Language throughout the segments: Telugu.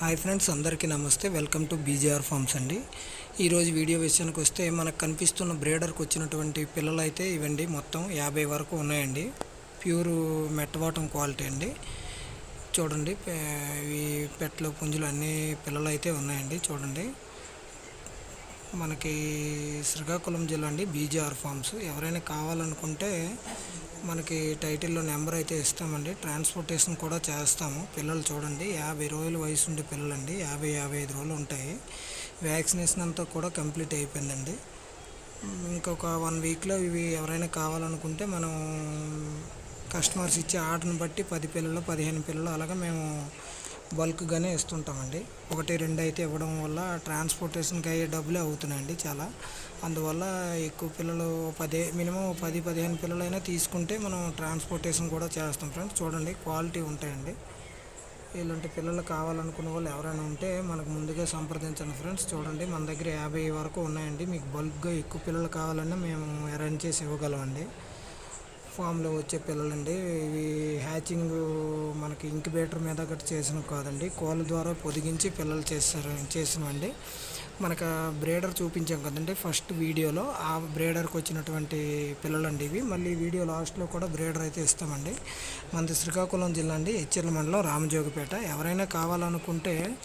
హాయ్ ఫ్రెండ్స్ అందరికీ నమస్తే. వెల్కమ్ టు బీజేఆర్ ఫార్మ్స్ అండి. ఈరోజు వీడియో విషయానికి వస్తే మనకు కనిపిస్తున్న బ్రేడర్కి వచ్చినటువంటి పిల్లలు అయితే ఇవండి మొత్తం యాభై వరకు ఉన్నాయండి. ప్యూర్ మెట్టవాటం క్వాలిటీ అండి. చూడండి ఈ ఇవి పెట్టలు పుంజులు అన్ని పిల్లలు అయితే ఉన్నాయండి చూడండి. మనకి శ్రీకాకుళం జిల్లా అండి బీజేఆర్ ఫార్మ్స్. ఎవరైనా కావాలనుకుంటే మనకి టైటిల్లో నెంబర్ అయితే ఇస్తామండి. ట్రాన్స్పోర్టేషన్ కూడా చేస్తాము. పిల్లలు చూడండి యాభై రోజుల వయసు ఉండే పిల్లలండి. యాభై యాభై ఐదు రోజులు ఉంటాయి. వ్యాక్సినేషన్ అంతా కూడా కంప్లీట్ అయిపోయిందండి. ఇంకొక వన్ వీక్లో ఇవి ఎవరైనా కావాలనుకుంటే మనం కస్టమర్స్ ఇచ్చే ఆర్డర్ని బట్టి పది పిల్లలు పదిహేను పిల్లలు అలాగా మేము బల్క్గానే ఇస్తుంటామండి. ఒకటి రెండు అయితే ఇవ్వడం వల్ల ట్రాన్స్పోర్టేషన్కి అయ్యే డబ్బులే అవుతున్నాయండి చాలా. అందువల్ల ఎక్కువ పిల్లలు పదే మినిమం పది పదిహేను పిల్లలైనా తీసుకుంటే మనం ట్రాన్స్పోర్టేషన్ కూడా చేస్తాం ఫ్రెండ్స్. చూడండి క్వాలిటీ ఉంటాయండి. ఇలాంటి పిల్లలు కావాలనుకున్న వాళ్ళు ఎవరైనా ఉంటే మనకు ముందుగా సంప్రదించండి ఫ్రెండ్స్. చూడండి మన దగ్గర యాభై వరకు ఉన్నాయండి. మీకు బల్క్గా ఎక్కువ పిల్లలు కావాలన్నా మేము అరేంజ్ చేసి ఇవ్వగలమండి. ఫామ్లో వచ్చే పిల్లలండి. ఇవి హ్యాచింగ్ మనకి ఇంక్యుబేటర్ మీద గట్రా చేసినవి కాదండి. కోళ్ళ ద్వారా పొదిగించి పిల్లలు చేస్తారు చేసినవండి. మనకు బ్రేడర్ చూపించాం కదండి ఫస్ట్ వీడియోలో. ఆ బ్రేడర్కి వచ్చినటువంటి పిల్లలండి ఇవి. మళ్ళీ వీడియో లాస్ట్లో కూడా బ్రేడర్ అయితే ఇస్తామండి. మనది శ్రీకాకుళం జిల్లా అండి. హెచ్చర్ల మండలం రామజోగిపేట. ఎవరైనా కావాలనుకుంటే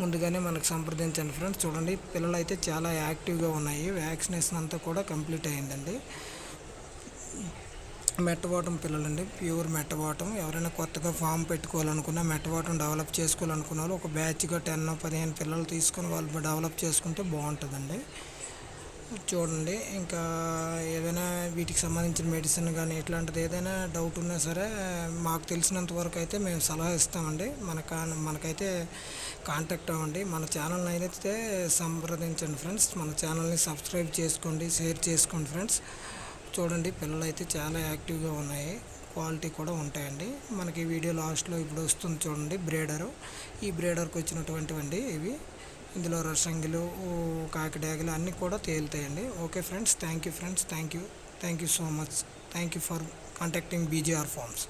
ముందుగానే మనకు సంప్రదించండి ఫ్రెండ్స్. చూడండి పిల్లలు అయితే చాలా యాక్టివ్గా ఉన్నాయి. వ్యాక్సినేషన్ అంతా కూడా కంప్లీట్ అయిందండి మెట్టబాటం పిల్లలండి. ప్యూర్ మెట్టబాటం ఎవరైనా కొత్తగా ఫామ్ పెట్టుకోవాలనుకున్నా మెట్టబాటం డెవలప్ చేసుకోవాలనుకున్న వాళ్ళు ఒక బ్యాచ్గా టెన్ పదిహేను పిల్లలు తీసుకొని వాళ్ళు డెవలప్ చేసుకుంటే బాగుంటుందండి. చూడండి. ఇంకా ఏదైనా వీటికి సంబంధించిన మెడిసిన్ కానీ ఇట్లాంటిది ఏదైనా డౌట్ ఉన్నా సరే మాకు తెలిసినంత వరకు అయితే మేము సలహా ఇస్తామండి. మన కా మనకైతే కాంటాక్ట్ అవ్వండి. మన ఛానల్ని అయితే సంప్రదించండి ఫ్రెండ్స్. మన ఛానల్ని సబ్స్క్రైబ్ చేసుకోండి షేర్ చేసుకోండి ఫ్రెండ్స్. చూడండి పిల్లలు అయితే చాలా యాక్టివ్గా ఉన్నాయి. క్వాలిటీ కూడా ఉంటాయండి. మనకి వీడియో లాస్ట్లో ఇప్పుడు వస్తుంది చూడండి బ్రేడరు. ఈ బ్రేడర్కి వచ్చినటువంటివండి ఇవి. ఇందులో రసంగిలు కాకిడాగలు అన్నీ కూడా తేలుతాయండి. Okay friends thank you friends thank you. Thank you so much. Thank you for contacting BGR farms.